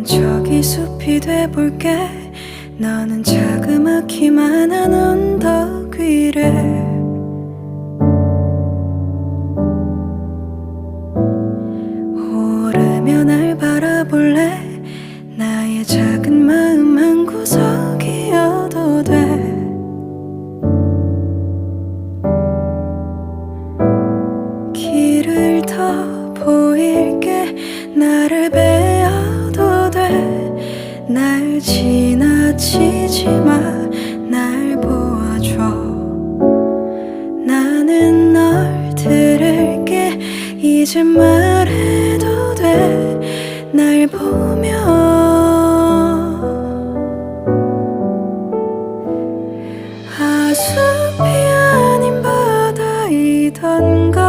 난 저기 숲이 돼볼게. 너는 자그마키만한 언덕 위를. 오르며 날 바라볼래? 나의 작은 마음 한 구석이어도 돼. 길을 더 보일게. 나를 지나치지 마 날 보아줘. 나는 널 들을게. 이제 말해도 돼 날 보며 하수이 아닌 바다이던가